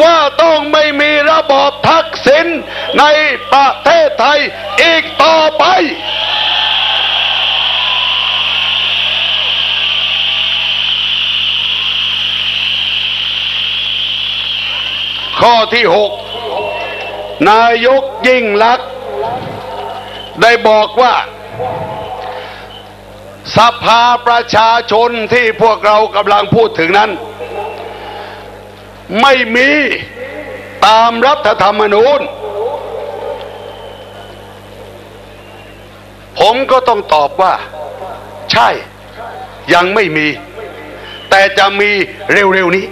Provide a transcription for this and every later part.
ว่าต้องไม่มีระบอบทักษิณในประเทศไทยอีกต่อไป ข้อที่หกนายกยิ่งลักษณ์ได้บอกว่าสภาประชาชนที่พวกเรากำลังพูดถึงนั้น ไม่มีตามรัฐธรรมนูญ ผมก็ต้องตอบว่า ใช่ ยังไม่มี แต่จะมีเร็วๆนี้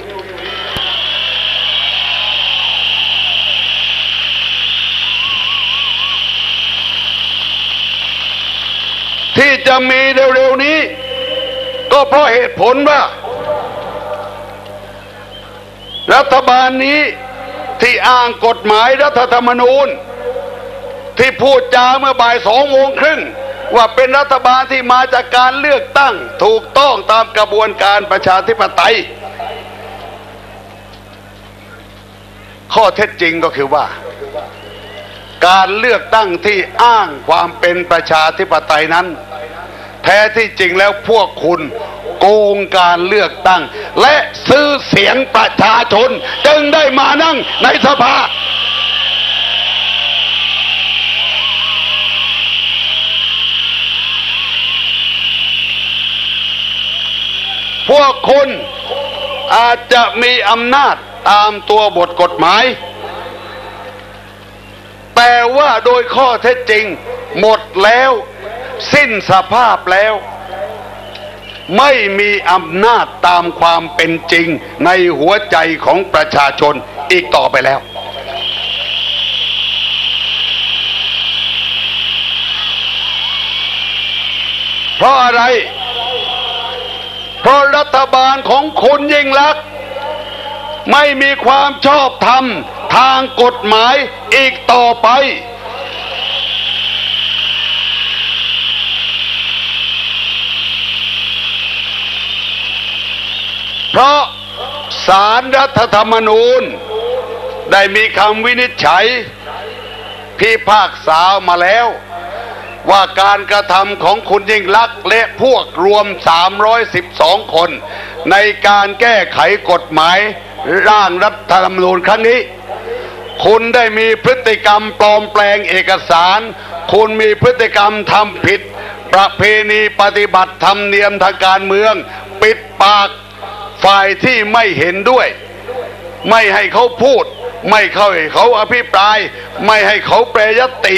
ที่จะมีเร็วๆนี้ ก็เพราะเหตุผลว่า รัฐบาลนี้ที่อ้างกฎหมายรัฐธรรมนูญ ที่พูดจาเมื่อบ่ายสองโมงครึ่ง ว่าเป็นรัฐบาลที่มาจากการเลือกตั้งถูกต้องตามกระบวนการประชาธิปไตย ข้อเท็จจริงก็คือว่า การเลือกตั้งที่อ้างความเป็นประชาธิปไตยนั้น แท้ที่จริงแล้วพวกคุณ โกงการเลือกตั้ง และซื้อเสียงประชาชน จึงได้มานั่งในสภา พวกคุณอาจจะมีอำนาจตามตัวบทกฎหมาย แต่ว่าโดยข้อเท็จจริง หมดแล้ว สิ้นสภาพแล้ว ไม่มีอำนาจตามความเป็นจริงในหัวใจของประชาชนอีกต่อไปแล้ว เพราะอะไร เพราะรัฐบาลของคุณยิ่งลักษณ์ไม่มีความชอบธรรมทางกฎหมายอีกต่อไป เพราะสารรัฐธรรมนูญ ได้มีคำวินิจฉัย พิพากษามาแล้ว ว่าการกระทำของคุณยิ่งลักษณ์และพวกรวม 312 คน ในการแก้ไขกฎหมายร่างรัฐธรรมนูญครั้งนี้ คุณได้มีพฤติกรรมปลอมแปลงเอกสาร คุณมีพฤติกรรมทำผิด ประเพณีปฏิบัติธรรมเนียมทางการเมือง ปิดปาก ฝ่ายที่ไม่เห็นด้วย ไม่ให้เขาพูด ไม่เข้าให้เขาอภิปราย ไม่ให้เขาแปรยติ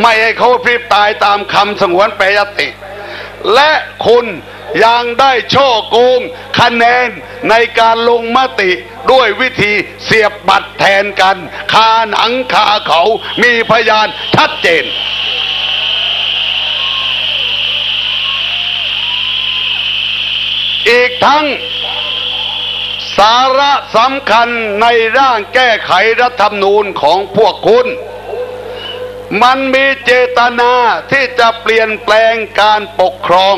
ไม่ให้เขาอภิปรายตามคำสงวนแปรยติ และคุณยังได้ช่อโกงคะแนนในการลงมติด้วยวิธีเสียบบัตรแทนกัน คาหนังคาเขามีพยานชัดเจน อีกทั้ง สาระสำคัญในร่างแก้ไขรัฐธรรมนูญของพวกคุณ มันมีเจตนาที่จะเปลี่ยนแปลงการปกครอง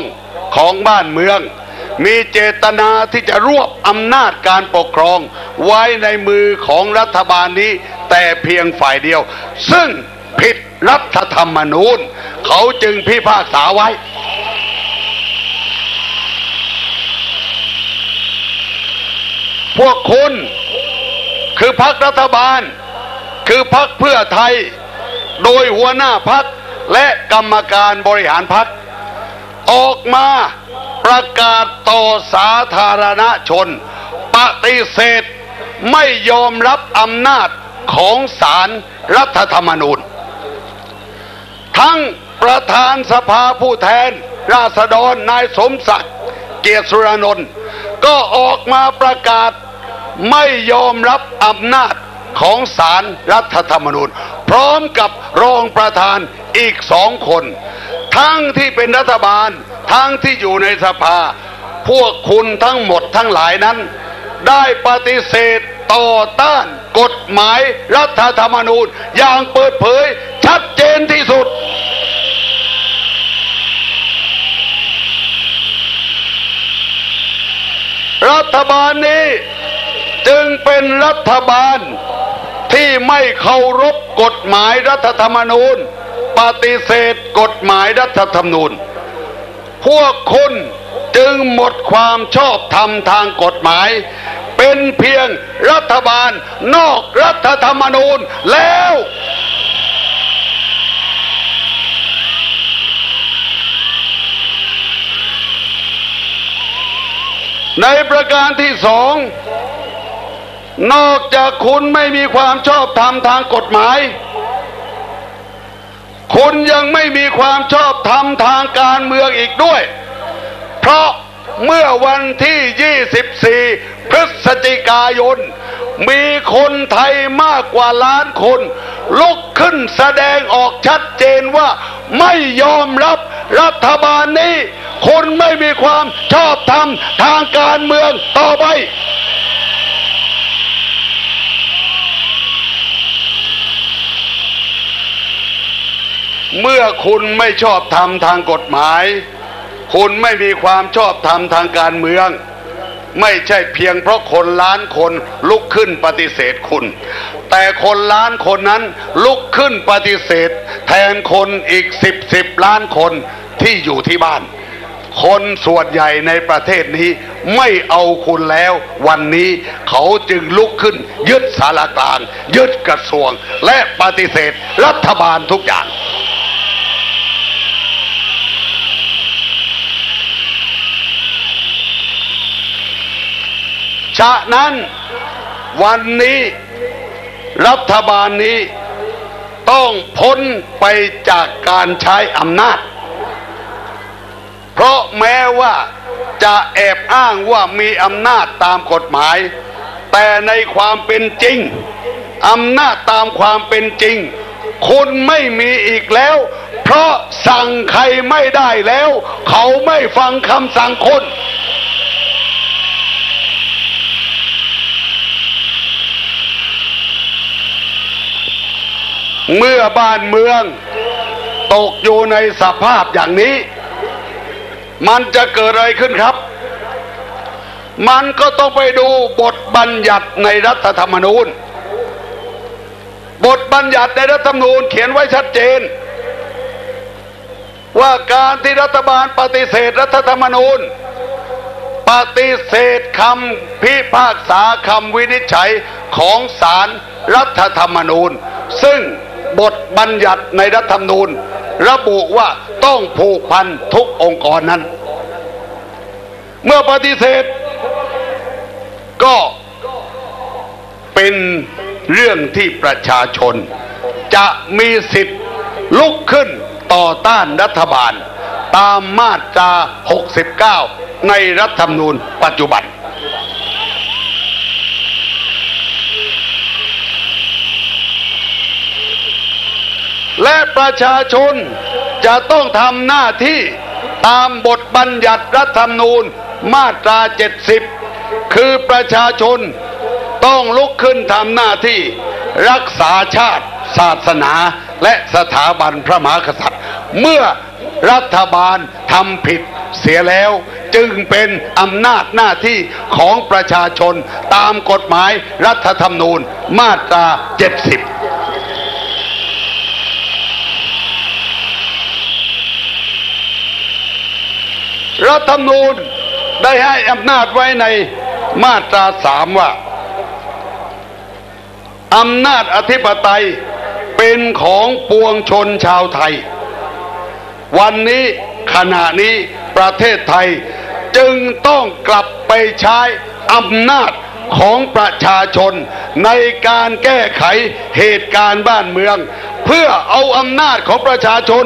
ของบ้านเมือง มีเจตนาที่จะรวบอำนาจการปกครองไว้ในมือของรัฐบาลนี้ แต่เพียงฝ่ายเดียว ซึ่งผิดรัฐธรรมนูญ เขาจึงพิพากษาไว้ พวกคุณ คือพักรัฐบาล คือพักเพื่อไทย โดยหัวหน้าพักและกรรมการบริหารพัก ออกมาประกาศต่อสาธารณชน ปฏิเสธไม่ยอมรับอำนาจของศาลรรัฐธรรมนูญ ทั้งประธานสภาผู้แทน ราษฎรนายสมศักดิ์เกียรติสุรานนท์ก็ออกมาประกาศ ไม่ยอมรับอำนาจของศาลรรัฐธรรมนูญ พร้อมกับรองประธานอีกสองคน ทั้งที่เป็นรัฐบาล ทั้งที่อยู่ในสภา พวกคุณทั้งหมดทั้งหลายนั้น ได้ปฏิเสธต่อต้านกฎหมายรัฐธรรมนูญ อย่างเปิดเผยชัดเจนที่สุดรัฐบาลนี้ จึงเป็นรัฐบาลที่ไม่เคารพกฎหมายรัฐธรรมนูญ ปฏิเสธกฎหมายรัฐธรรมนูญ พวกคุณจึงหมดความชอบธรรมทางกฎหมาย เป็นเพียงรัฐบาลนอกรัฐธรรมนูญแล้ว ในประการที่สอง นอกจากคุณไม่มีความชอบธรรมทางกฎหมาย คุณยังไม่มีความชอบธรรมทางการเมืองอีกด้วย เพราะเมื่อวันที่ 24 พฤศจิกายน มีคนไทยมากกว่าล้านคน ลุกขึ้นแสดงออกชัดเจนว่าไม่ยอมรับรัฐบาลนี้ คนไม่มีความชอบธรรมทางการเมืองต่อไป เมื่อคุณไม่ชอบธรรมทางกฎหมาย คุณไม่มีความชอบธรรมทางการเมือง ไม่ใช่เพียงเพราะคนล้านคนลุกขึ้นปฏิเสธคุณ แต่คนล้านคนนั้นลุกขึ้นปฏิเสธ แทนคนอีกสิบสิบล้านคนที่อยู่ที่บ้าน คนส่วนใหญ่ในประเทศนี้ไม่เอาคุณแล้ว วันนี้เขาจึงลุกขึ้น ยึดสารกลาง ยึดกระทรวง และปฏิเสธรัฐบาลทุกอย่าง ฉะนั้นวันนี้รัฐบาลนี้ต้องพ้นไปจากการใช้อำนาจ เพราะแม้ว่าจะแอบอ้างว่ามีอำนาจตามกฎหมาย แต่ในความเป็นจริงอำนาจตามความเป็นจริง คุณไม่มีอีกแล้ว เพราะสั่งใครไม่ได้แล้ว เขาไม่ฟังคำสั่งคน เมื่อบ้านเมืองตกอยู่ในสภาพอย่างนี้ มันจะเกิดอะไรขึ้นครับ มันก็ต้องไปดูบทบัญญัติในรัฐธรรมนูญ บทบัญญัติในรัฐธรรมนูญเขียนไว้ชัดเจน ว่าการที่รัฐบาลปฏิเสธรัฐธรรมนูญ ปฏิเสธคำพิพากษาคำวินิจฉัยของศาลรรัฐธรรมนูญ ซึ่ง บทบัญญัติในรัฐธรรมนูญ ระบุว่าต้องผูกพันทุกองค์กรนั้น เมื่อปฏิเสธ ก็เป็นเรื่องที่ประชาชน จะมีสิทธิ์ลุกขึ้นต่อต้านรัฐบาล ตามมาตรา 69 ในรัฐธรรมนูญปัจจุบัน และประชาชนจะต้องทำหน้าที่ตามบทบัญญัติรัฐธรรมนูญมาตรา 70 คือประชาชนต้องลุกขึ้นทำหน้าที่รักษาชาติ ศาสนาและสถาบันพระมหากษัตริย์ เมื่อรัฐบาลทำผิดเสียแล้วจึงเป็นอำนาจหน้าที่ของประชาชนตามกฎหมายรัฐธรรมนูญมาตรา 70 รัฐธรรมนูญได้ให้อำนาจไว้ในมาตราสามว่าอำนาจอธิปไตยเป็นของปวงชนชาวไทย วันนี้ขณะนี้ประเทศไทยจึงต้องกลับไปใช้อำนาจของประชาชนในการแก้ไขเหตุการณ์บ้านเมือง เพื่อเอาอำนาจของประชาชน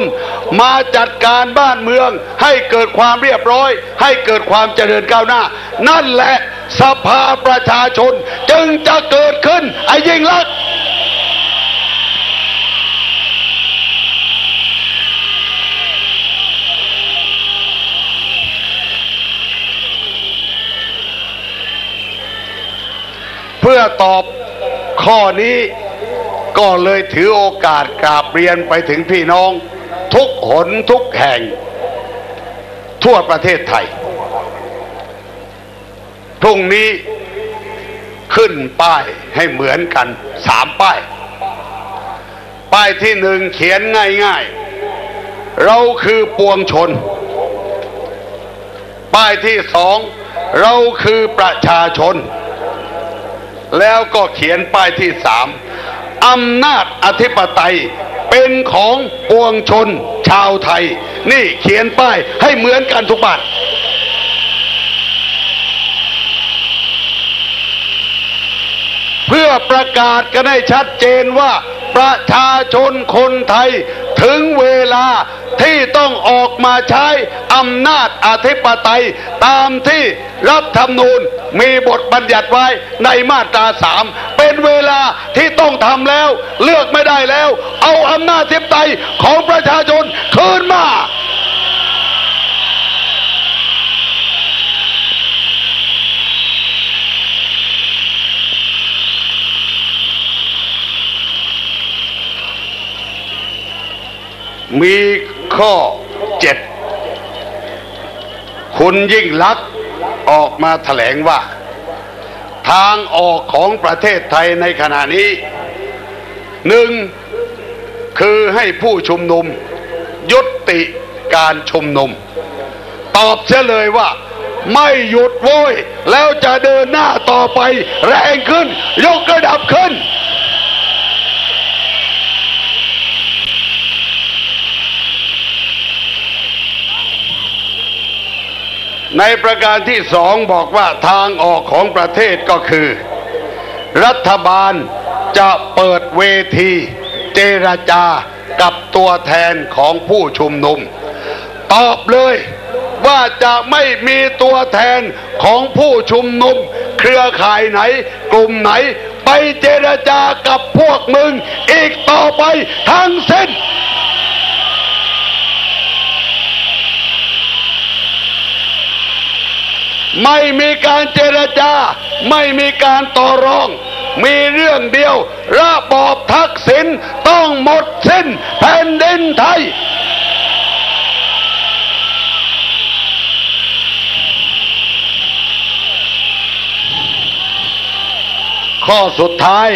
มาจัดการบ้านเมือง ให้เกิดความเรียบร้อย ให้เกิดความเจริญก้าวหน้า นั่นแหละสภาประชาชนจึงจะเกิดขึ้นไอ้ยิ่งลักษณ์เพื่อตอบข้อนี้ก็เลยถือโอกาสกราบเรียนไปถึงพี่น้อง ทุกหนทุกแห่ง ทั่วประเทศไทย พรุ่งนี้ขึ้นป้ายให้เหมือนกันสามป้าย ป้ายที่หนึ่งเขียนง่ายๆ เราคือปวงชน ป้ายที่สองเราคือประชาชน แล้วก็เขียนป้ายที่สามอำนาจอธิปไตย เป็นของปวงชนชาวไทย นี่เขียนป้ายให้เหมือนกันทุกบ้านเพื่อประกาศกันให้ชัดเจนว่าประชาชนคนไทยถึงเวลา ที่ต้องออกมาใช้อำนาจอธิปไตย ตามที่รัฐธรรมนูญมีบทบัญญัติไว้ในมาตราสามเป็นเวลาที่ต้องทำแล้ว เลือกไม่ได้แล้ว เอาอำนาจอธิปไตยของประชาชนคืนมามี ข้อเจ็ดคุณยิ่งลักษณ์ออกมาแถลงว่า ทางออกของประเทศไทยในขณะนี้หนึ่งคือให้ผู้ชุมนุม ยุติการชุมนุม ตอบเสียเลยว่า ไม่หยุดโว้ย แล้วจะเดินหน้าต่อไป แรงขึ้น ยกระดับขึ้น ในประการที่สองบอกว่าทางออกของประเทศก็คือ รัฐบาลจะเปิดเวทีเจรจากับตัวแทนของผู้ชุมนุม ตอบเลยว่าจะไม่มีตัวแทนของผู้ชุมนุม เครือข่ายไหน กลุ่มไหน ไปเจรจากับพวกมึง อีกต่อไปทั้งสิ้น ไม่มีการเจรจา ไม่มีการต่อรอง มีเรื่องเดียว ระบอบทักษิณต้องหมดสิ้นแผ่นดินไทย ข้อสุดท้าย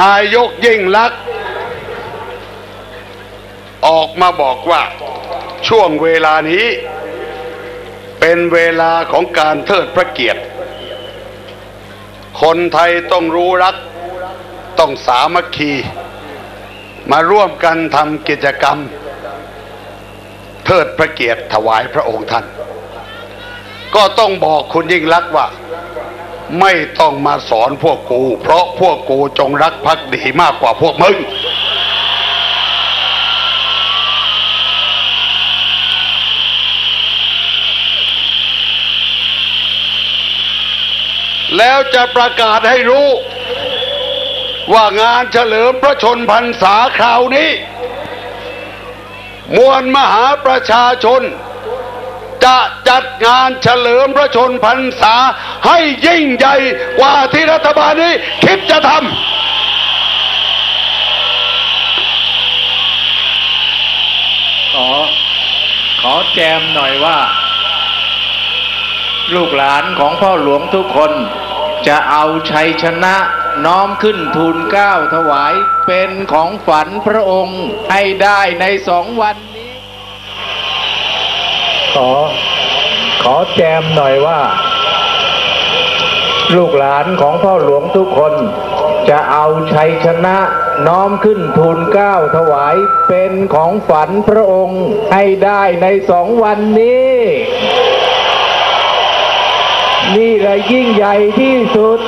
นายกยิ่งลักษณ์ออกมาบอกว่าช่วงเวลานี้ เป็นเวลาของการเทิดพระเกียรติ คนไทยต้องรู้รัก ต้องสามัคคี มาร่วมกันทำกิจกรรม เทิดพระเกียรติถวายพระองค์ท่าน ก็ต้องบอกคุณยิ่งรักว่า ไม่ต้องมาสอนพวกกู เพราะพวกกูจงรักภักดีมากกว่าพวกมึง แล้วจะประกาศให้รู้ ว่างานเฉลิมพระชนพรรษาคราวนี้ มวลมหาประชาชน จะจัดงานเฉลิมพระชนพรรษาให้ยิ่งใหญ่กว่าที่รัฐบาลนี้คิดจะทำขอขอแจมหน่อยว่า ลูกหลานของพ่อหลวงทุกคน จะเอาชัยชนะน้อมขึ้นทูลเกล้าถวายเป็นของฝันพระองค์ให้ได้ในสองวันนี้ ขอ ขอแจมหน่อยว่า ลูกหลานของพ่อหลวงทุกคน จะเอาชัยชนะน้อมขึ้นทูลเกล้าถวายเป็นของฝันพระองค์ให้ได้ในสองวันนี้ นี่แหละยิ่งใหญ่ที่สุด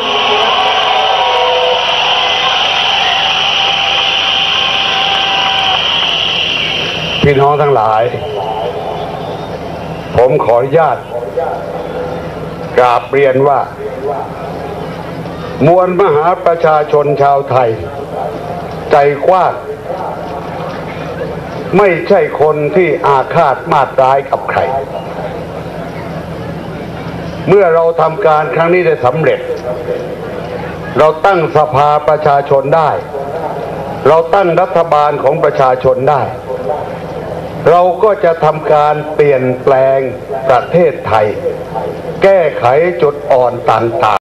พี่น้องทั้งหลาย ผมขออนุญาตกราบเรียนว่า มวลมหาประชาชนชาวไทย ใจกว้างไม่ใช่คนที่อาฆาตมาตร้ายกับใคร เมื่อเราทำการครั้งนี้ได้สำเร็จ เราตั้งสภาประชาชนได้ เราตั้งรัฐบาลของประชาชนได้ เราก็จะทำการเปลี่ยนแปลงประเทศไทย แก้ไขจุดอ่อนต่างๆ